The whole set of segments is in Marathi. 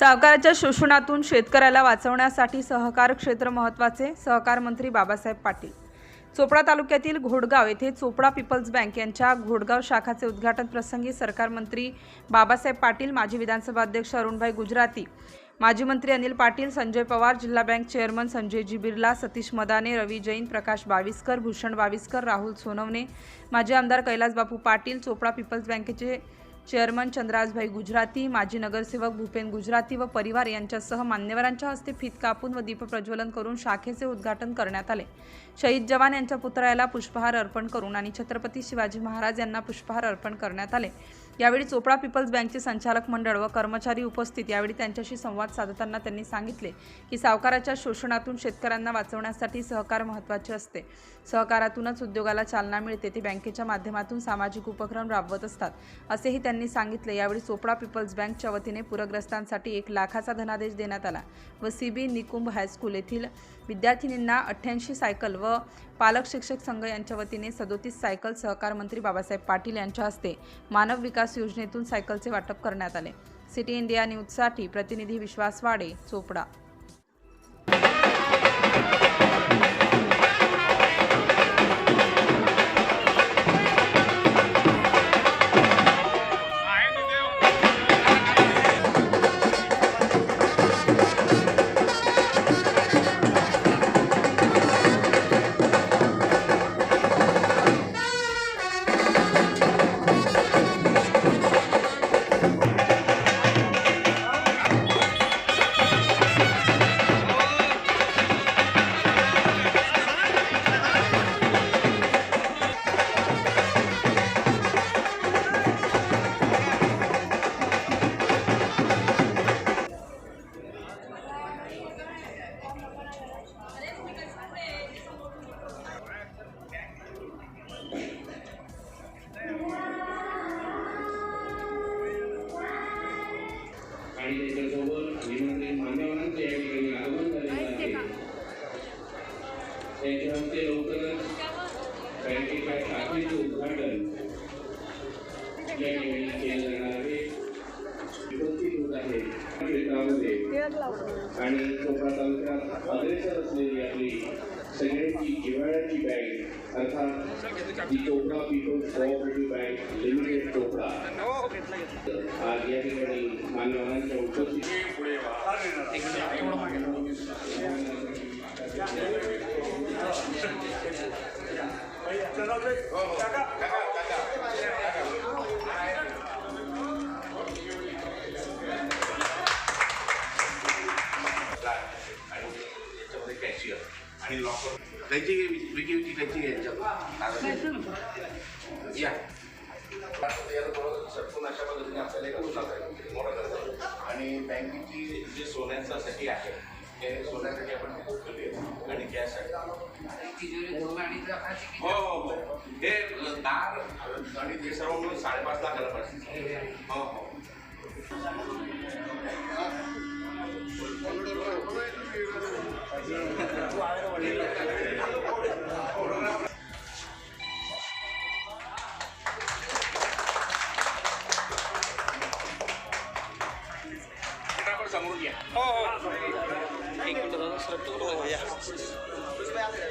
सहकाराच्या शोषणातून शेतकऱ्याला वाचवण्यासाठी सहकार क्षेत्र महत्त्वाचे सहकार मंत्री बाबासाहेब पाटील. चोपडा तालुक्यातील घोडगाव येथे चोपडा पीपल्स बँक यांच्या घोडगाव शाखाचे उद्घाटन प्रसंगी सरकार मंत्री बाबासाहेब पाटील माजी विधानसभा अध्यक्ष अरुणभाई गुजराती माजी मंत्री अनिल पाटील संजय पवार जिल्हा बँक चेअरमन संजयजी बिर्ला सतीश मदाने रवी जैन प्रकाश बाविस्कर भूषण बाविस्कर राहुल सोनवणे माजी आमदार कैलासबापू पाटील चोपडा पीपल्स बँकेचे चेअरमन चंद्राजभाई गुजराती माजी नगरसेवक भूपेन गुजराती व परिवार यांच्यासह मान्यवरांच्या हस्ते फीत कापून व दीपप्रज्वलन करून शाखेचे उद्घाटन करण्यात आले. शहीद जवान यांच्या पुतळ्याला पुष्पहार अर्पण करून आणि छत्रपती शिवाजी महाराज यांना पुष्पहार अर्पण करण्यात आले. यावेळी चोपडा पीपल्स बँकचे संचालक मंडळ व कर्मचारी उपस्थित यावेळी त्यांच्याशी संवाद साधताना त्यांनी सांगितले की सावकाराच्या शोषणातून शेतकऱ्यांना वाचवण्यासाठी सहकार महत्त्वाचे असते. सहकारातूनच उद्योगाला चालना मिळते ते बँकेच्या माध्यमातून सामाजिक उपक्रम राबवत असतात असेही त्यांनी सांगितले. यावेळी चोपडा पीपल्स बँकच्या वतीने पूरग्रस्तांसाठी एक लाखाचा धनादेश देण्यात आला व सीबी निकुंभ हायस्कूल येथील विद्यार्थिनींना अठ्ठ्याऐंशी सायकल व पालक शिक्षक संघ यांच्या वतीने सदोतीस सायकल सहकार मंत्री बाबासाहेब पाटील यांच्या हस्ते मानव विकास योजनेतून सायकलचे वाटप करण्यात आले. सिटी इंडिया न्यूजसाठी प्रतिनिधी विश्वास वाडे चोपडा. त्यांच्या हस्ते लवकरच बँकेच्या शाखेचे उद्घाटन. या ठिकाणी केलं जाणार आहे. उपस्थित होत आहे. क्षेत्रामध्ये आणि चोपडा तालुक्यात अग्रेसर असलेली आपली सगळ्यांची जिव्हाळ्याची बँक अर्थात the Chopda peoples cooperative bank limited Chopda आज या ठिकाणी मान्यवरांच्या उपस्थिती आणि याच्यामध्ये कॅशियर आणि लॉकर त्यांची विकी विकी त्यांची यांच्यात या सटकून अशा पद्धतीने आपल्याला एक मोठा आणि बँकेची जे सोन्याचं साठी आहे ते सोन्यासाठी आपण ते आहे हो हो हो. हे दार आणि हे सर्व मिळून साडेपाच लाखाला पाहिजे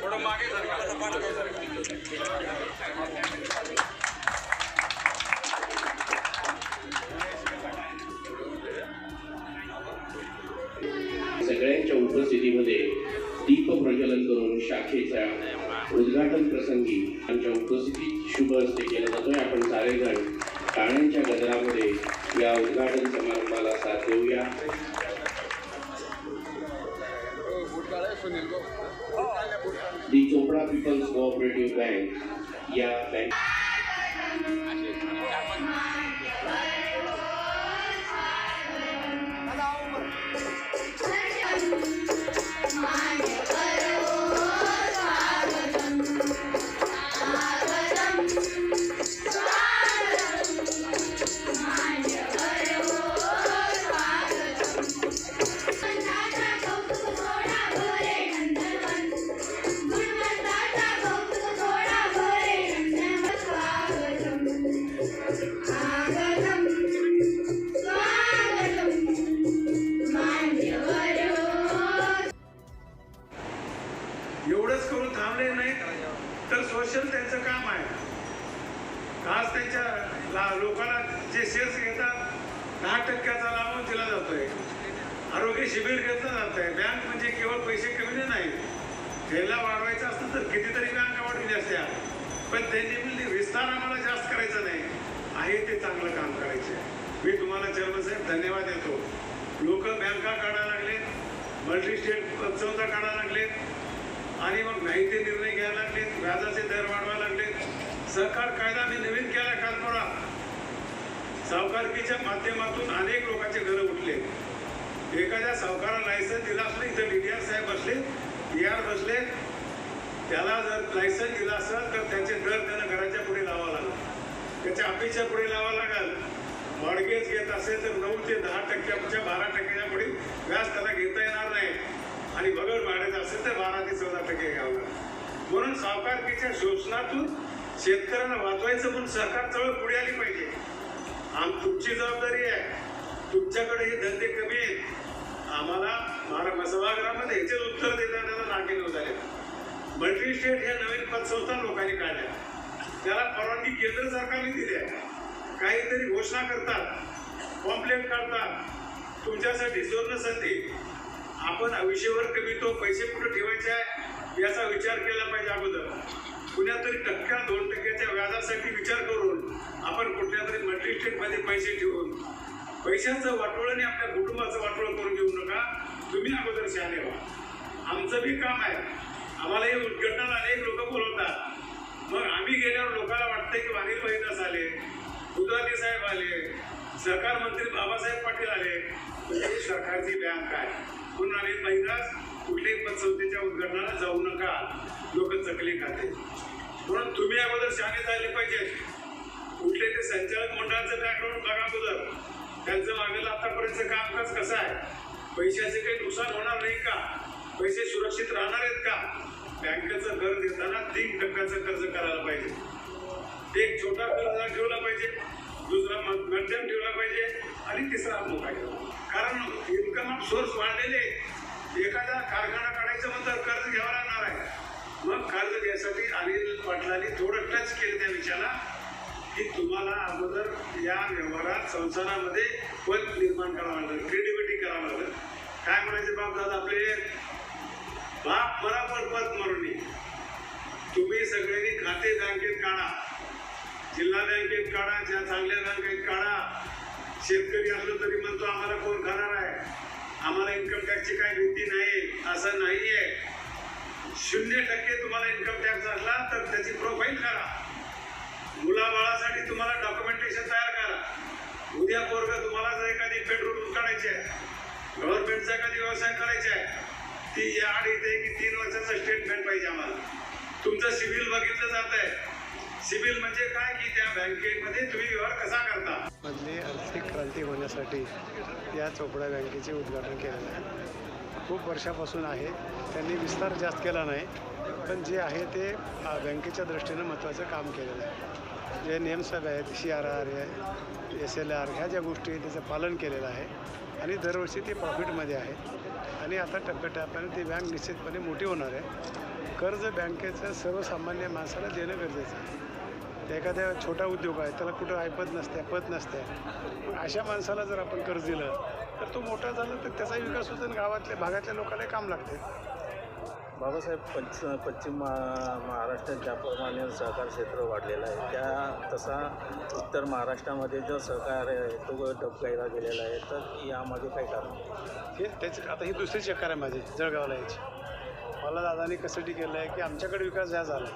थोडं मागे सगळ्यांच्या उपस्थितीमध्ये दीप प्रज्वलन करून शाखेच्या उद्घाटन प्रसंगी आमच्या उपस्थितीत शुभ हस्ते केला जातोय. आपण सारेजण टाळ्यांच्या गजरामध्ये या उद्घाटन समारंभाला साथ देऊया. The Chopda peoples cooperative bank या बँक आरोग्य शिबिर घेतलं जात आहे बँक म्हणजे केवळ पैसे कमी नाही. त्याला वाढवायचं असतं तर कितीतरी बँका वाढविल्या असत्या. पण त्यांनी विस्तार आम्हाला जास्त करायचा नाही. आहे ते चांगलं काम करायचे. मी तुम्हाला चेअरमन साहेब धन्यवाद देतो. लोक बँका काढायला लागले मल्टी स्टेट संस्था काढायला लागले आणि मग नाही ते निर्णय घ्यायला लागले व्याजाचे दर वाढवायला लागले सहकार कायदा मी नवीन केला काल सावकारकीच्या माध्यमातून अनेक लोकांचे घरं उठले एखाद्या सावकाराला लायसन दिला असलं इथं डीडीआर साहेब बसले डीआर बसले त्याला जर लायसन दिला असेल तर त्याचे दर त्यानं घराच्या पुढे लावा लागेल. त्याच्या अपेक्षा पुढे लावा लागेल. मॉडगेज घेत असेल तर नऊ ते दहा टक्क्याच्या बारा टक्क्याच्या पुढे व्याज त्याला घेता येणार नाही. आणि बगड वाढायचं असेल तर बारा ते चौदा टक्के घ्यावं लागेल. म्हणून सावकारकीच्या शोषणातून शेतकऱ्यांना वाचवायचं म्हणून सरकार चळवळ पुढे आली पाहिजे. आम तुमची जबाबदारी आहे. तुमच्याकडे हे धंदे कमी आहेत. आम्हाला महारा सभागृहामध्ये ह्याचे उत्तर देताना देता नाके झाले. मल्टी स्टेट हे नवीन पतसंस्था लोकांनी काढल्या. त्याला परवानगी केंद्र सरकारने दिली आहे. काहीतरी घोषणा करतात. कॉम्प्लेट काढतात तुमच्यासाठी सुवर्ण संधी. आपण आयुष्यभर कमी तो पैसे कुठे ठेवायचे आहे? याचा विचार केला पाहिजे अगोदर. कुण्या तरी टक्क्या दोन टक्क्याच्या व्याजासाठी विचार करून आपण कुठल्या तरी मल्टी स्टेटमध्ये पैसे ठेवून पैशाचं वाटोळं आणि आपल्या कुटुंबाचं वाटोळं करून घेऊ नका. तुम्ही अगोदर शहाणे व्हा. आमचं बी काम आहे. आम्हाला हे उद्घटनाला अनेक लोक बोलवतात. मग आम्ही गेल्यावर लोकांना वाटतंय की वाणील महिनास आले. गुजराती साहेब आले. सहकार मंत्री बाबासाहेब पाटील आले. म्हणजे सरकारची बँक आहे. म्हणून आम्ही महिनास कुठल्याही पतसंस्थेच्या उद्घाटनाला जाऊ नका. लोक चकली खाते म्हणून तुम्ही अगोदर शहाणे झाले पाहिजेत. कुठले ते संचालक त्यांचं मागेलं आतापर्यंत कामकाज कसं आहे? पैशाचे काही नुकसान होणार नाही का? पैसे सुरक्षित राहणार आहेत का? बँकेचं कर्ज देताना तीन टक्क्याचं कर्ज करायला पाहिजे. एक छोटा कर्ज ठेवला पाहिजे दुसरा मध्यम ठेवला पाहिजे आणि तिसरा मोठा कारण इन्कम सोर्स वाढलेले एखादा कारखाना काढायचं म्हणतात कर्ज घ्यावं लागणार आहे. मग कर्ज घ्यायसाठी अनिल पाटलांनी थोडं टच केलं त्या विषयाला की तुम्हाला अगोदर या व्यवहारात संसारामध्ये पद निर्माण करावं लागलं क्रिएटिव्हिटी करावं लागलं. काय म्हणायचे बाप दादा आपले? बाप बराबर पद मरुनी. तुम्ही सगळ्यांनी खाते बँकेत काढा. जिल्हा बँकेत काढा ज्या चांगल्या बँकेत काढा. शेतकरी असलो तरी म्हणतो आम्हाला कोण खाणार आहे? आम्हाला इन्कम टॅक्सची काही भीती नाही. असं नाही आहे शून्य टक्के तुम्हाला इन्कम टॅक्स असला तर त्याची प्रोफाईल करा डॉक्युमेंटेशन तयार करा. उद्या पोरग तुम्हाला जर एखादी पेट्रोल काढायची आहे गव्हर्नमेंटचा एखादी व्यवसाय करायचा आहे ती या आड येते की तीन वर्षाचं स्टेटमेंट पाहिजे आम्हाला. तुमचं सिव्हिल बघितलं जात आहे. सिव्हिल म्हणजे काय की त्या बँकेमध्ये तुम्ही व्यवहार कसा करता? मधली आर्थिक क्रांती होण्यासाठी या चोपडा बँकेचे उद्घाटन केलेलं आहे. खूप वर्षापासून आहे. त्यांनी विस्तार जास्त केला नाही पण जे आहे ते बँकेच्या दृष्टीनं महत्त्वाचं काम केलेलं आहे. जे नियमसभ आहेत C R R S L R ह्या ज्या गोष्टी आहेत त्याचं पालन केलेलं आहे. आणि दरवर्षी ते प्रॉफिटमध्ये आहे. आणि आता टप्प्याटप्प्याने ती बँक निश्चितपणे मोठी होणार आहे. कर्ज बँकेचं सर्वसामान्य माणसाला देणं गरजेचं आहे. ते एखाद्या छोटा उद्योग आहे त्याला कुठं ऐपत नसते पत नसते. मग अशा माणसाला जर आपण कर्ज दिलं तर तो मोठा झाला तर त्याचा विकास होतो आणि गावातल्या भागातल्या लोकांना काम लागते. बाबासाहेब पश्च पश्चिम महा महाराष्ट्रात ज्याप्रमाणे सहकार क्षेत्र वाढलेलं आहे त्या तसा उत्तर महाराष्ट्रामध्ये जो सहकार आहे तो डबकायला गेलेला आहे तर यामध्ये काय कारण? हे त्याची आता ही दुसरी चक्कर आहे माझी जळगावला यायची. मला दादानी कशासाठी केलं आहे की आमच्याकडे विकास ह्या झाला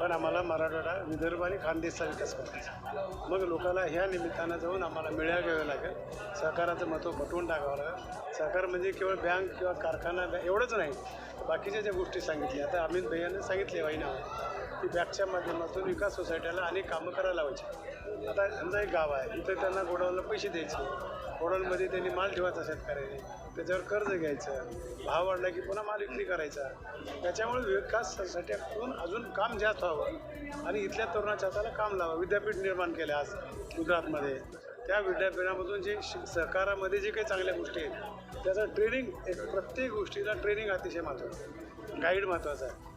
पण आम्हाला मराठवाडा विदर्भ आणि खानदेशचा विकास करायचा मग लोकांना ह्या निमित्तानं जाऊन आम्हाला मिळ्या घ्यावं लागेल. सहकाराचं महत्त्व पटवून टाकावं लागेल. सहकार म्हणजे केवळ बँक किंवा कारखाना एवढंच नाही. बाकीच्या ज्या गोष्टी सांगितल्या आता अमित भैयाने सांगितले वाईनावर की बँकच्या माध्यमातून विकास सोसायटीला अनेक कामं करायला लावायची. आता समजा एक गाव आहे इथं त्यांना गोडाऊनला पैसे द्यायचे. होडलमध्ये त्यांनी माल ठेवायचा शेतकऱ्याने. त्याच्यावर कर्ज घ्यायचं. भाव वाढला की पुन्हा माल विक्री करायचा. त्याच्यामुळे विकासासाठी आपण अजून काम जास्त व्हावं. आणि इथल्या तरुणाच्या हाताला काम लावा विद्यापीठ निर्माण केले आज गुजरातमध्ये. त्या विद्यापीठामधून जे सहकारामध्ये जे काही चांगल्या गोष्टी आहेत त्याचं ट्रेनिंग एक प्रत्येक गोष्टीला ट्रेनिंग अतिशय महत्त्वाचं आहे. गाईड महत्त्वाचं आहे.